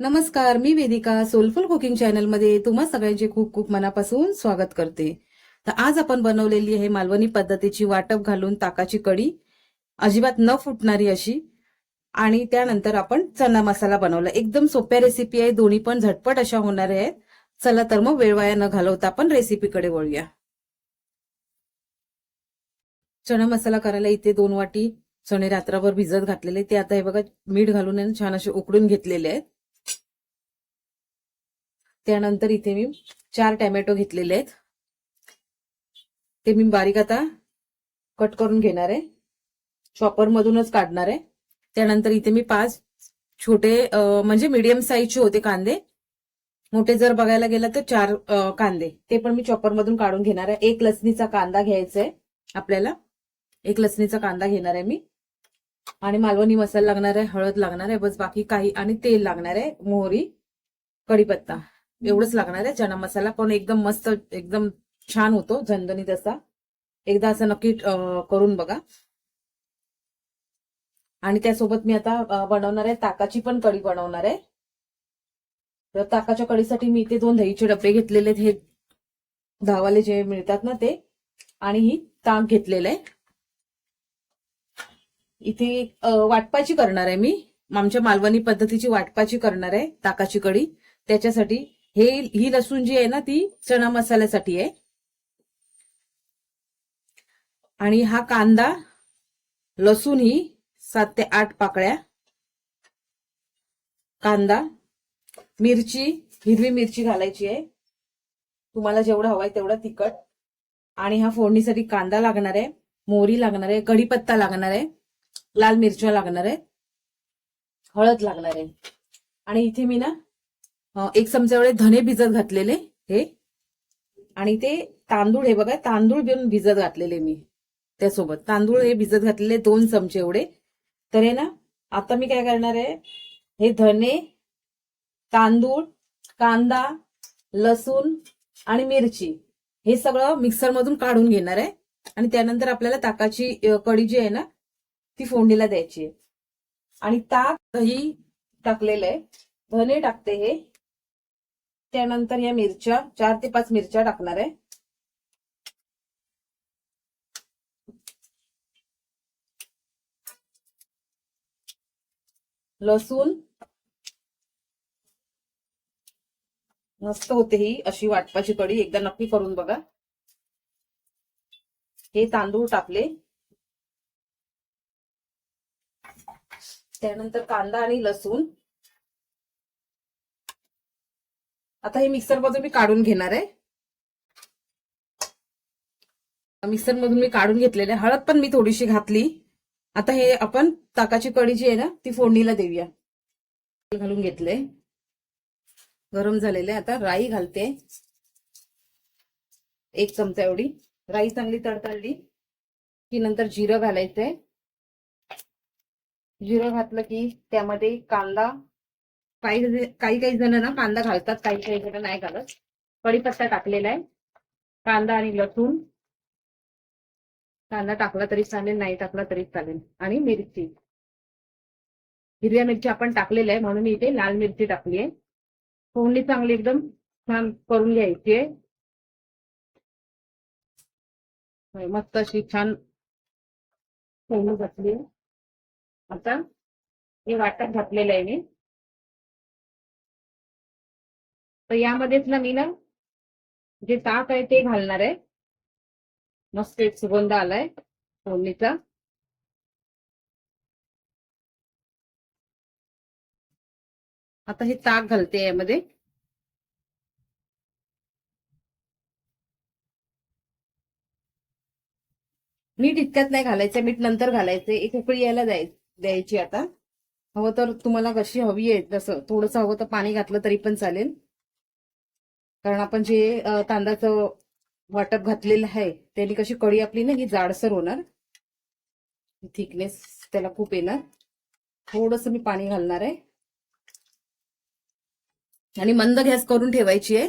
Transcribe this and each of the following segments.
नमस्कार मी Vedika soulful cooking चॅनलमध्ये तुम्हा सगळ्यांचे खूप खूप मनापासून स्वागत करते. तर आज आपण बनवलेली आहे मालवणी पद्धतीची वाटप घालून ताकाची कढी. अजिबात न फुटणारी अशी. आणि त्यानंतर आपण चना मसाला बनवला. एकदम सोप्या रेसिपी आहे. दोन्ही पण झटपट अशा होणार आहेत. चला तर मग वेळ वाया न घालवता आपण रेसिपीकडे वळूया. चना मसाला करायला इथे दोन वाटी चणे रात्रभर भिजत घातलेले ते आता हे बघा मीठ घालून छान असे उकडून घेतलेले आहेत. त्यानंतर इथे मी चार टॅमॅटो घेतलेले आहेत. ते मी बारीक आता कट करून घेणार आहे. चॉपर मधूनच काढणार आहे. त्यानंतर इथे मी पाच छोटे म्हणजे मीडियम साईजचे होते कांदे. मोठे जर बघायला गेलं तर चार कांदे. ते पण मी चॉपर मधून काढून घेणार आहे. एक लसणीचा कांदा घ्यायचा आहे आपल्याला. एक लसणीचा कांदा घेणार आहे मी. आणि मालवणी मसाला लागणार आहे हळद लागणार आहे बस बाकी काही आणि तेल लागणार आहे मोहरी कढीपत्ता. एवढंच लागणार आहे. चना मसाला पण एकदम मस्त एकदम छान होतो झणझणीत असा. एकदा असं नक्की करून बघा. आणि त्यासोबत मी आता बनवणार आहे ताकाची पण कढी बनवणार आहे. तर ताकाच्या कढीसाठी मी इथे दोन दहीचे डबे घेतलेले आहेत. हे धावाले जे मिळतात ना ते. आणि ही ताक घेतलेलं. आहे इथे वाटपाची करणार आहे मी. आमच्या मालवणी पद्धतीची वाटपाची करणार आहे ताकाची कढी. त्याच्यासाठी हे ही लसूण जी आहे ना ती चणा मसाल्यासाठी आहे. आणि हा कांदा लसूण ही सात ते आठ पाकळ्या. कांदा मिरची हिरवी मिरची घालायची आहे. तुम्हाला जेवढं हवंय तेवढं तिखट. आणि हा फोडणीसाठी कांदा लागणार आहे मोहरी लागणार आहे कढीपत्ता लागणार आहे लाल मिरच्या लागणार आहे हळद लागणार आहे. आणि इथे मी ना एक चमचा एवढे धने भिजत घातलेले हे. आणि ते तांदूळ हे बघा तांदूळ घेऊन भिजत घातलेले मी त्यासोबत. तांदूळ हे भिजत घातलेले दोन चमचे एवढे. तर हे ना आता मी काय करणार आहे हे धने तांदूळ कांदा लसूण आणि मिरची हे सगळं मिक्सर मधून काढून घेणार आहे. आणि त्यानंतर आपल्याला ताकाची कडी कढी जी आहे ना ती फोडणीला द्यायची आहे. आणि ताक दही टाकलेलं आहे. धने टाकते हे. त्यानंतर या मिरच्या चार ते पाच मिरच्या टाकणार आहे. लसूण. मस्त होते ही अशी वाटपाची कढी एकदा नक्की करून बघा. हे तांदूळ टाकले. त्यानंतर कांदा आणि लसूण. आता हे मिक्सर मधून मी काढून घेणार आहे. मिक्सर मधून मी काढून घेतलेले हळद पण मी थोडीशी घातली. आता हे आपण ताकाची कढी जी आहे ना ती फोडणीला देऊया. घालून घेतले गरम झालेले आता राई घालते. एक चमचा एवढी. राई चांगली तडतडली की नंतर जिरं घालायचंय. जिरं घातलं की त्यामध्ये कांदा काही काही काही जण ना कांदा घालतात काही काही जण नाही घालत. कढीपत्ता टाकलेला आहे. कांदा आणि लसूण. कांदा टाकला तरी चालेल नाही टाकला तरी चालेल. आणि मिरची. हिरव्या मिरची आपण टाकलेल्या आहे म्हणून मी इथे लाल मिरची टाकली आहे. फोडणी चांगली एकदम छान करून घ्यायची आहे. मस्त अशी छान फोडणी घातली आता हे वाटप घातलेलं आहे मी. तर यामध्येच ना मी ना जे ताक आहे ते घालणार आहे. मस्त एक सुगंध आलाय फोडणीचा. आता हे ताक घालते यामध्ये. मीठ इतक्यात नाही घालायचं मीठ नंतर घालायचं एक उकळी यायला जाय द्यायची आता. हवं तर तुम्हाला कशी हवी आहे तसं थोडंसं हवं तर पाणी घातलं तरी पण चालेल. कारण आपण जे तांदळाचं वाटप घातलेलं आहे त्याने कशी कळी आपली ना ही जाडसर होणार. थिकनेस त्याला खूप येणार. थोडस मी पाणी घालणार आहे. आणि मंद गॅस करून ठेवायची आहे.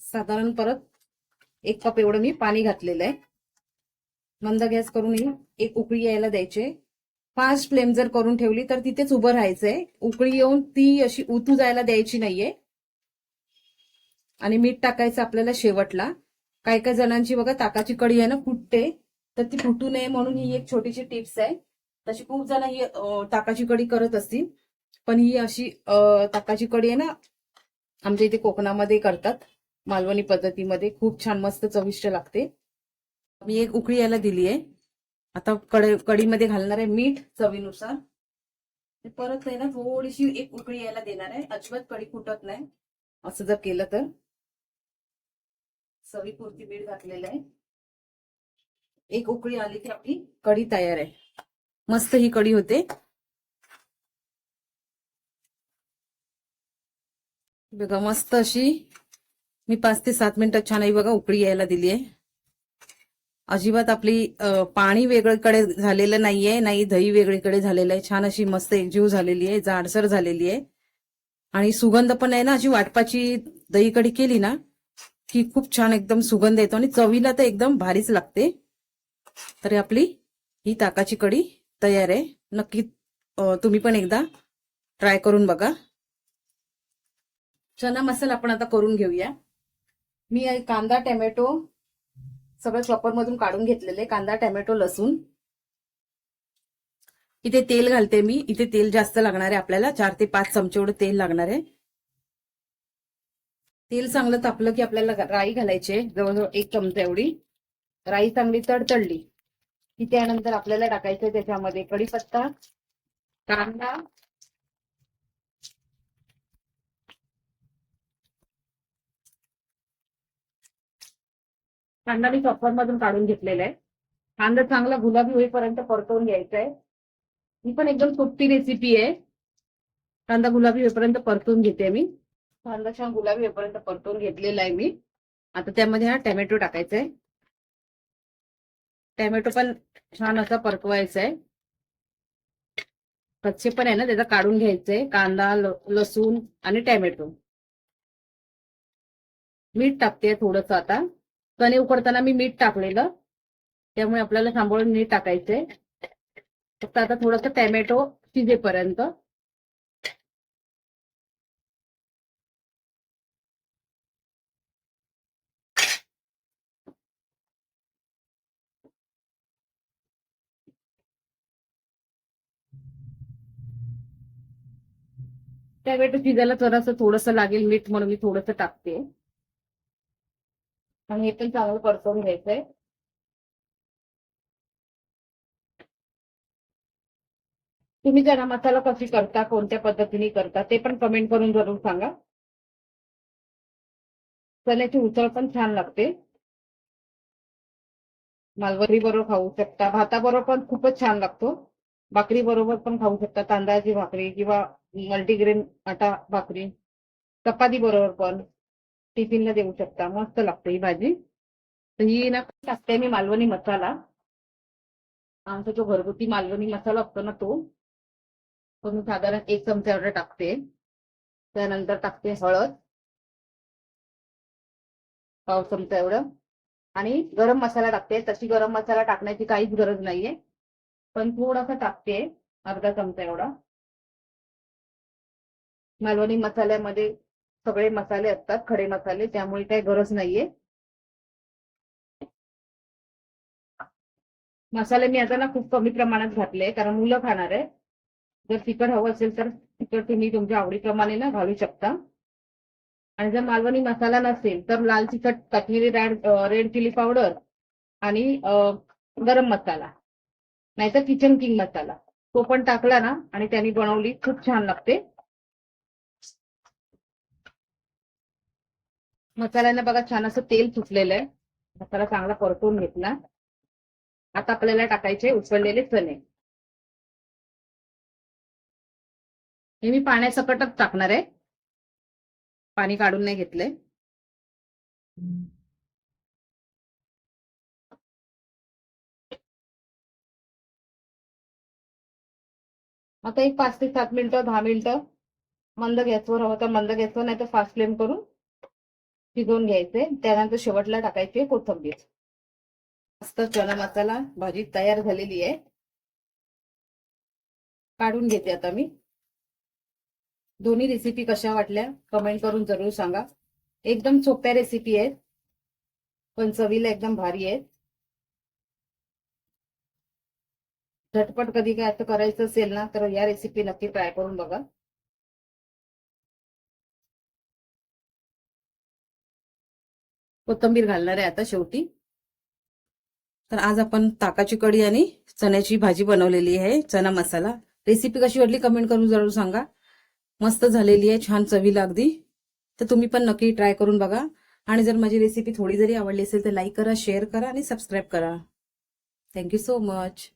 साधारण परत एक कप एवढं मी पाणी घातलेलं आहे. मंद गॅस करून एक उकळी यायला द्यायची फास्ट फ्लेम जर करून ठेवली तर तिथेच उभं राहायचंय. उकळी येऊन ती अशी उतू जायला द्यायची नाहीये. आणि मीठ टाकायचं आपल्याला शेवटला. काही काही जणांची बघा ताकाची कढी आहे ना फुटते. तर ती फुटू नये म्हणून ही एक छोटीशी टिप्स आहे. तशी खूप जण ही ताकाची कढी करत असतील. पण ही अशी ताकाची कढी आहे ना आमच्या इथे कोकणामध्ये करतात. मालवणी पद्धतीमध्ये खूप छान मस्त चविष्ट लागते. मी एक उकळी यायला दिली आहे. आता कढ कढीमध्ये घालणार आहे मीठ चवीनुसार. परत आहे ना थोडीशी एक उकळी यायला देणार आहे. अजिबात कढी फुटत नाही. असं जर केलं तर. चवीपुरती मीठ घातलेलं आहे. एक उकळी आली की आपली कढी तयार आहे. मस्त ही कढी होते. बघा मस्त अशी मी पाच ते सात मिनिटं छान आहे बघा उकळी यायला दिली आहे. अजिबात आपली पाणी वेगळीकडे झालेलं नाहीये नाही दही वेगळीकडे झालेलं आहे. छान अशी मस्त एकजीव झालेली आहे जाडसर झालेली आहे. आणि सुगंध पण आहे ना अशी वाटपाची दही कढी केली ना की खूप छान एकदम सुगंध येतो आणि चवीला तर एकदम भारीच लागते. तर आपली ही ताकाची कढी तयार आहे. नक्की तुम्ही पण एकदा ट्राय करून बघा. चना मसाला आपण आता करून घेऊया. मी कांदा टॅमॅटो सगळं चॉपर मधून काढून घेतलेले कांदा टॅमॅटो लसूण. इथे तेल घालते मी. इथे तेल जास्त लागणार आहे आपल्याला. चार ते पाच चमचे एवढं तेल लागणार आहे. तेल चांगलं तापलं की आपल्याला राई घालायचे जवळजवळ एक चमचा एवढी. राई चांगली तडतडली की त्यानंतर आपल्याला टाकायचं त्याच्यामध्ये कढीपत्ता कांदा कांदा मी चॉपर मधून काढून घेतलेला आहे. कांदा चांगला गुलाबी होईपर्यंत परतवून घ्यायचा आहे. ही पण एकदम सोपी रेसिपी आहे. कांदा गुलाबी होईपर्यंत परतून घेते मी. कांदा छान गुलाबी होईपर्यंत परतून घेतलेला आहे मी. आता त्यामध्ये हा टॅमॅटो टाकायचा आहे टॅमॅटो पण छान असा परतवायचा आहे कच्चे पण आहे ना त्याचा काढून घ्यायचंय. कांदा लसूण आणि टॅमॅटो. मीठ टाकते थोडस आता. कणी उकडताना मी मीठ टाकलेलं. त्यामुळे आपल्याला सांभाळून मीठ टाकायचंय. फक्त आता थोडस टॅमॅटो शिजेपर्यंत. टॅमॅटो शिजायला जरासं थोडंसं लागेल मीठ म्हणून मी थोडंसं टाकते. आणि हे पण चांगलं परतवून घ्यायचंय. तुम्ही जरा मसाला कशी करता कोणत्या पद्धतीने करता ते पण कमेंट करून जरूर सांगा. चण्याची उसळ पण छान लागते. मालवरी बरोबर खाऊ शकता. भाताबरोबर पण खूपच छान लागतो. भाकरी बरोबर पण खाऊ शकता तांदळाची भाकरी किंवा मल्टीग्रेन आटा भाकरी. चपाती बरोबर पण टिफिनला देऊ शकता मस्त लागते ही भाजी. तर ही ना टाकते मी मालवणी मसाला. आमचा जो घरगुती मालवणी मसाला असतो ना तो तो मी साधारण एक चमचा एवढा टाकते. त्यानंतर टाकते हळद. पाव चमचा एवढं. आणि गरम मसाला टाकते. तशी गरम मसाला टाकण्याची काहीच गरज नाहीये. पण थोडासा टाकते अर्धा चमचा एवढा. मालवणी मसाल्यामध्ये सगळे मसाले असतात खडे मसाले त्यामुळे काही गरज नाहीये. मसाले मी आता ना खूप कमी प्रमाणात घातले कारण मुलं खाणार आहे जर तिखट हवं असेल तर तिखट तुम्ही तुमच्या आवडीप्रमाणे ना घालू शकता. आणि जर मालवणी मसाला नसेल तर लाल तिखट Kashmiri red red chilli powder आणि गरम मसाला. नाहीतर किचन किंग मसाला. तो पण टाकला ना आणि त्यांनी बनवली. खूप छान लागते. मसाल्यानं बघा छान असं तेल सुटलेलं आहे. मसाला चांगला परतून घेतला. आता आपल्याला टाकायचे उचललेले चणे. हे मी पाण्यासकटच टाकणार आहे. पाणी काढून नाही घेतलंय. आता एक पाच ते सात मिनिटं दहा मिनिटं मंद गॅसवर हवं तर मंद गॅसवर नाही तर फास्ट फ्लेम करून शिजवून घ्यायचे. त्यानंतर शेवटला टाकायचे कोथिंबीर. मस्त चना मसाला भाजी तयार झालेली आहे. काढून घेते आता मी. दोन्ही रेसिपी कशा वाटल्या कमेंट करून जरूर सांगा. एकदम सोप्या रेसिपी आहेत. पण चवीला एकदम भारी आहेत. झटपट कधी काय आता करायचं असेल ना तर या रेसिपी नक्की ट्राय करून बघा. कोथंबीर घालणार आहे आता शेवटी. तर आज आपण ताकाची कढी आणि चण्याची भाजी बनवलेली आहे चना मसाला. रेसिपी कशी वाटली कमेंट करून जरूर सांगा. मस्त झालेली आहे छान चवीला अगदी. तर तुम्ही पण नक्की ट्राय करून बघा. आणि जर माझी रेसिपी थोडी जरी आवडली असेल तर लाईक करा शेअर करा आणि सबस्क्राईब करा. Thank you so much